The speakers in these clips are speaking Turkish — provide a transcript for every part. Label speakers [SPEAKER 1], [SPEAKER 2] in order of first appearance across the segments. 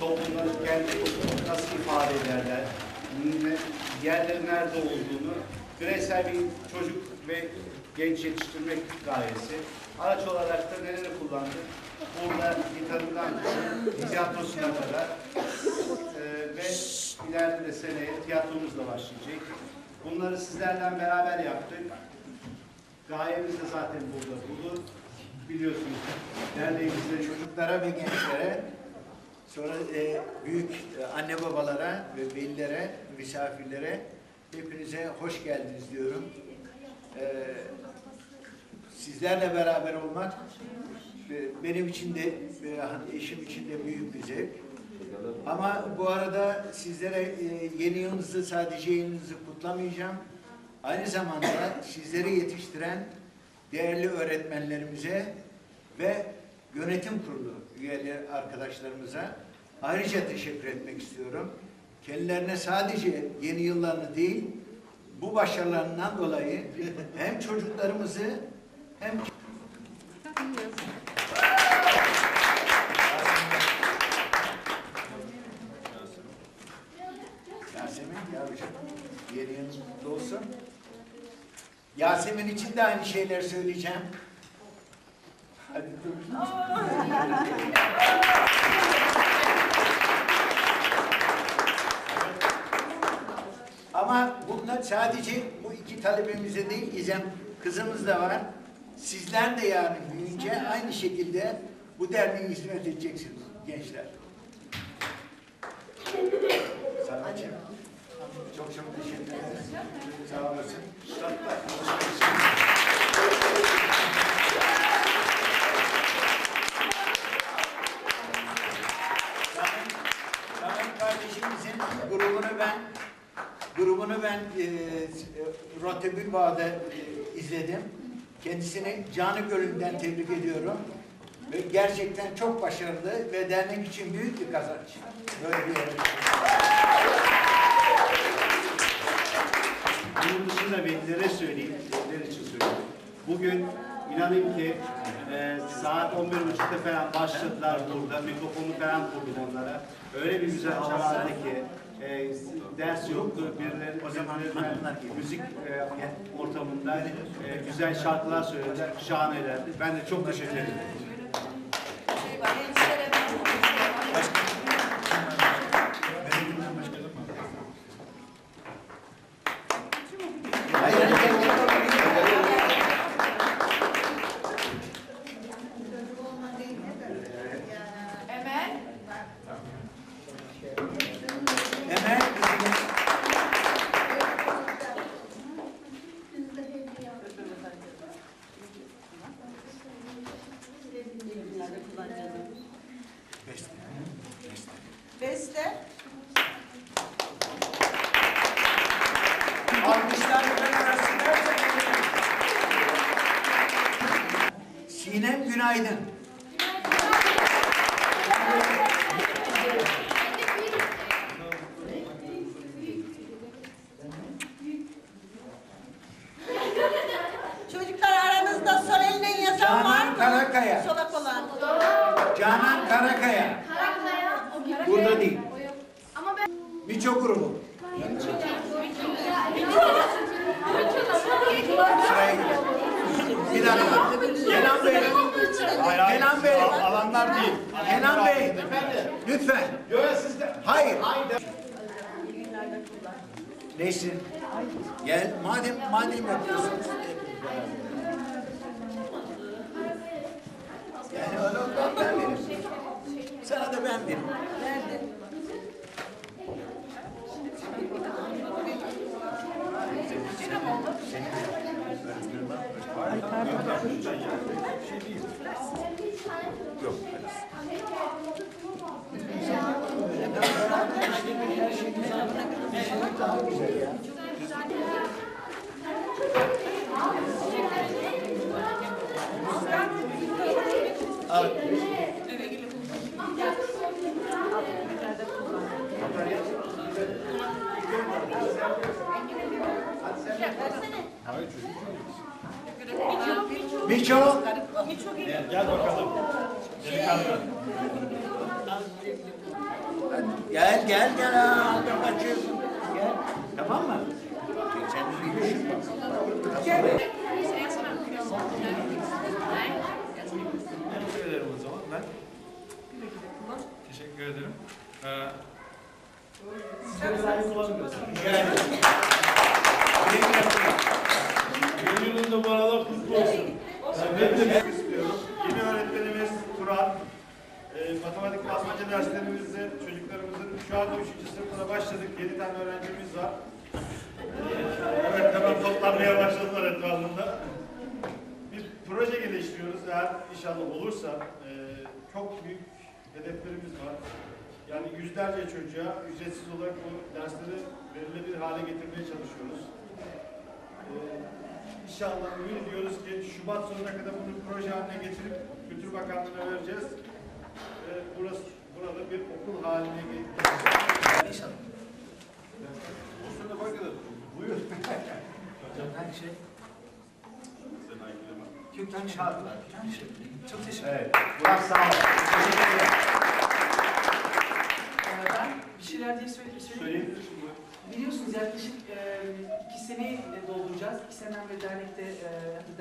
[SPEAKER 1] toplumları kendi nasıl ifade ederler, yerleri nerede olduğunu bireysel bir çocuk ve genç yetiştirmek gayesi. Araç olarak da neleri kullandık? Burada gitarından tiyatrosuna kadar e, ve ileride de seneye tiyatromuz da başlayacak. Bunları sizlerden beraber yaptık. Gayemiz de zaten burada budur. Biliyorsunuz derneğimizde
[SPEAKER 2] çocuklara ve gençlere, sonra e, büyük e, anne babalara ve velilere, misafirlere hepinize hoş geldiniz diyorum. E, sizlerle beraber olmak e, benim için de e, hani eşim için de büyük bir zevk. Ama bu arada sizlere e, yeni yılınızı sadece yılınızı kutlamayacağım. Aynı zamanda sizleri yetiştiren değerli öğretmenlerimize ve yönetim kurulu üyeleri arkadaşlarımıza ayrıca teşekkür etmek istiyorum. Kendilerine sadece yeni yıllarını değil, bu başarılarından dolayı hem çocuklarımızı hem Yasemin yavrucuğum, yeni yılınız kutlu olsun. Yasemin için de aynı şeyler söyleyeceğim. Hadi dur. Ama bunlar sadece bu iki talebimize değil, İzem kızımız da var. Sizler de yarın büyüyünce aynı şekilde bu derneğe hizmet edeceksiniz gençler. Sanatçım. Çok çok teşekkür ederiz. Sağ olasın. Samet, Samet kardeşimizin grubunu ben grubunu ben e, Rotebül Bağ'da e, izledim. Kendisini canı gönülden tebrik ediyorum. Ve gerçekten çok başarılı ve dernek için büyük bir kazanç. Böyle bir yere.
[SPEAKER 1] Bunun dışında velilere söyleyeyim, veliler için söyleyeyim. Bugün inanın ki e, saat 11.30'da falan başladılar burada. Mikrofonu falan kurduk onlara. Öyle bir güzel hava vardı ki e, ders yoktu. Birileri o zaman müzik e, ortamında e, güzel şarkılar söylediler. Şahanelerdi. Ben de çok teşekkür ederim.
[SPEAKER 2] Günaydın.
[SPEAKER 3] Çocuklar aranızda sol elinden yazan var
[SPEAKER 2] Canan
[SPEAKER 3] mı?
[SPEAKER 2] Karakaya.
[SPEAKER 3] Solak olan.
[SPEAKER 2] Canan Karakaya. Burada değil.
[SPEAKER 4] Ama ben
[SPEAKER 2] Miço grubu. Sıraya gidiyor. Bir dakika. Kenan Bey. Kenan Bey.
[SPEAKER 1] Alanlar değil.
[SPEAKER 2] Kenan Bey. Lütfen. Hayır. Neyse. Gel. Madem madem yapıyorsunuz. Yani öyle olmaz, ben veririm. Sana da ben veririm.
[SPEAKER 3] Nerede?
[SPEAKER 2] Lütfen
[SPEAKER 5] yani. Şey değil. Yok.
[SPEAKER 2] Her şey güzel. Her şey daha güzel ya.
[SPEAKER 1] Hayır,
[SPEAKER 2] Miço.
[SPEAKER 1] Gel bakalım. Delikanlı.
[SPEAKER 2] Gel gel gel ha, kaçıyorsun. Gel. Tamam mı? Sen bir düşün bak.
[SPEAKER 6] Teşekkür ederim o zaman ben. Teşekkür ederim. Ee, sizlere sahip olamıyorsunuz.
[SPEAKER 2] Gel.
[SPEAKER 6] Gönlünün de bu arada kutlu olsun. Demek istiyorum. Yeni öğretmenimiz Turan. E, matematik basmacı derslerimizde çocuklarımızın şu anda 3. sınıfına başladık. 7 tane öğrencimiz var. Ee, evet hemen toplanmaya başladılar etrafında. Bir proje geliştiriyoruz. Eğer inşallah olursa e, çok büyük hedeflerimiz var. Yani yüzlerce çocuğa ücretsiz olarak bu dersleri verilebilir hale getirmeye çalışıyoruz. Ee, İnşallah ümit ediyoruz ki Şubat sonuna kadar bunu proje haline getirip Kültür Bakanlığı'na vereceğiz. Ee, burası, burada bir okul haline getireceğiz.
[SPEAKER 2] İnşallah.
[SPEAKER 6] Olsun da bakın. Buyur.
[SPEAKER 2] Hangi şey?
[SPEAKER 6] Sen aykırı
[SPEAKER 2] Kökten şey? Çok teşekkür ederim.
[SPEAKER 1] Evet. Burak sağ ol. Teşekkür ederim.
[SPEAKER 7] Ee, Ben bir şeyler diye söyle- söyleyeyim.
[SPEAKER 6] Söyleyin.
[SPEAKER 7] Biliyorsunuz yaklaşık e, iki seneyi e, dolduracağız. İki seneden beri dernekte, e,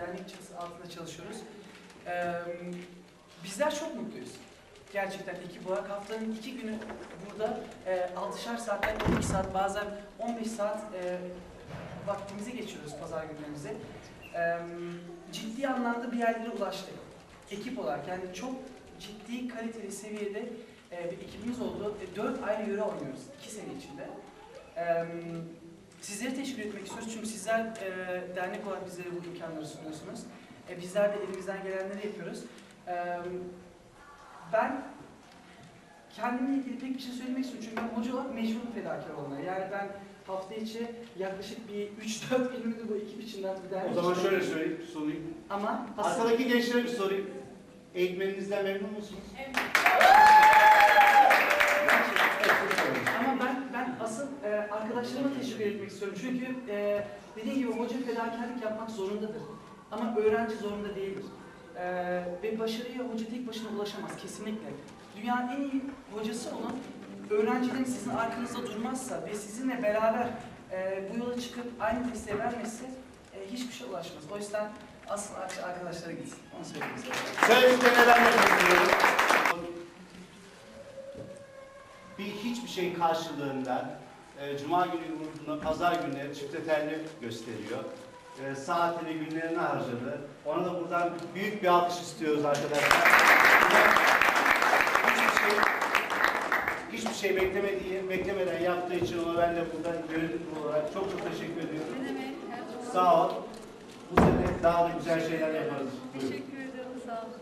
[SPEAKER 7] dernek çatısı altında çalışıyoruz. E, bizler çok mutluyuz. Gerçekten ekip olarak haftanın iki günü burada e, 6'şar saatten 12 saat bazen 15 saat e, vaktimizi geçiriyoruz pazar günlerimizi. E, ciddi anlamda bir yerlere ulaştık. Ekip olarak yani çok ciddi kaliteli seviyede e, bir ekibimiz oldu. E, dört ayrı yöre oynuyoruz iki sene içinde. E, sizleri teşekkür etmek istiyoruz çünkü sizler e, dernek olarak bizlere bu imkanları sunuyorsunuz. E, bizler de elimizden gelenleri yapıyoruz. E, ben kendimle ilgili pek bir şey söylemek istiyorum çünkü ben hoca olarak mecburum fedakar olmaya. Yani ben hafta içi yaklaşık bir 3-4 günümü bu ekip içinden bir dernek
[SPEAKER 1] O zaman
[SPEAKER 7] için-
[SPEAKER 1] şöyle söyleyeyim, sorayım.
[SPEAKER 7] Ama
[SPEAKER 1] Arkadaki gençlere bir sorayım. Eğitmeninizden memnun musunuz?
[SPEAKER 7] Ama ben ben asıl e, arkadaşlarıma teşekkür etmek istiyorum. Çünkü e, dediğim gibi hoca fedakarlık yapmak zorundadır. Ama öğrenci zorunda değildir. E, ve başarıya hoca tek başına ulaşamaz kesinlikle. Dünyanın en iyi hocası olun. Öğrencilerin sizin arkanızda durmazsa ve sizinle beraber e, bu yola çıkıp aynı desteği vermezse e, hiçbir şey ulaşmaz. O yüzden asıl arkadaşlara gitsin. Onu söyleyeyim size.
[SPEAKER 1] De katılıyorum. Bir hiçbir şeyin karşılığında e, Cuma günü grubunda pazar günleri çifte terli gösteriyor. E, saatini, günlerini harcadı. Ona da buradan büyük bir alkış istiyoruz arkadaşlar. Hiçbir şey, hiçbir şey beklemediği, beklemeden yaptığı için ona ben de buradan kurulu olarak çok çok teşekkür ediyorum.
[SPEAKER 4] Ne demek?
[SPEAKER 1] Sağ ol. Bu sene daha da güzel şeyler yaparız. Buyurun.
[SPEAKER 4] Teşekkür ederim. Sağ olun.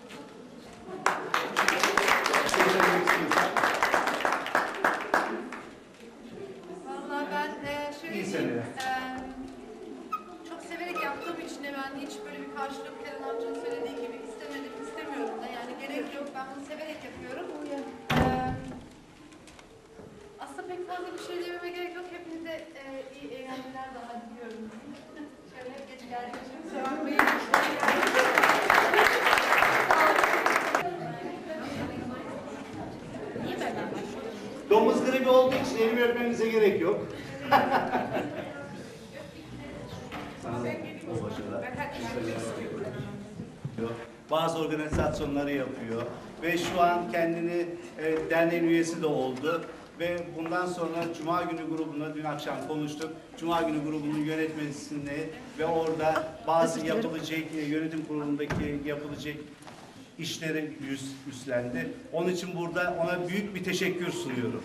[SPEAKER 4] Ben hiç böyle bir karşılık Kerem amcanın söylediği gibi istemedim, istemiyorum da yani gerek yok. Ben bunu severek yapıyorum. E, aslında pek fazla bir şey dememe gerek yok. Hepinize e, iyi eğlenceler daha diliyorum. Şöyle geç benden başlıyorsun?
[SPEAKER 1] Domuz gribi olduğu için elimi öpmenize gerek yok. Sana da bol başarılar.
[SPEAKER 4] Ben herkese
[SPEAKER 1] Bazı organizasyonları yapıyor ve şu an kendini e, derneğin üyesi de oldu ve bundan sonra Cuma günü grubuna dün akşam konuştuk. Cuma günü grubunun yönetmesini ve orada bazı yapılacak e, yönetim kurulundaki yapılacak işleri yüz, üstlendi. Onun için burada ona büyük bir teşekkür sunuyorum.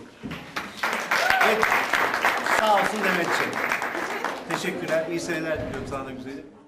[SPEAKER 1] Evet. Sağ olsun Demetciğim. Teşekkürler. İyi seneler diliyorum sana da güzelim.